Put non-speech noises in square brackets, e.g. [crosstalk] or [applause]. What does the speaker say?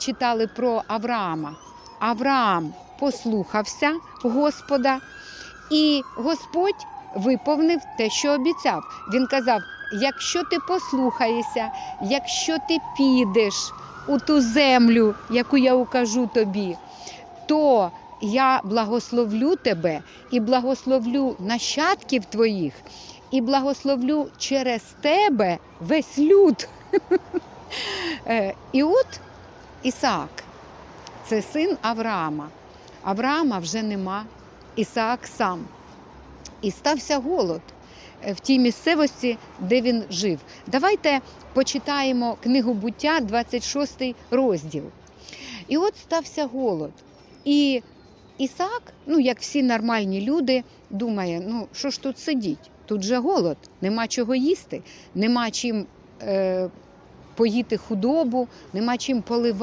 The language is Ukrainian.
читали про Авраама. Авраам послухався Господа, і Господь виповнив те, що обіцяв. Він казав: якщо ти послухаєшся, якщо ти підеш у ту землю, яку я укажу тобі, то я благословлю тебе і благословлю нащадків твоїх, і благословлю через тебе весь люд. [laughs] Е, І от Ісаак, це син Авраама. Авраама вже нема, Ісаак сам. І стався голод в тій місцевості, де він жив. Давайте почитаємо книгу буття, 26 розділ. І от стався голод. І Ісаак, ну як всі нормальні люди, думає: ну що ж тут сидіть? Тут же голод, нема чого їсти, нема чим е, поїти худобу, нема чим поливати.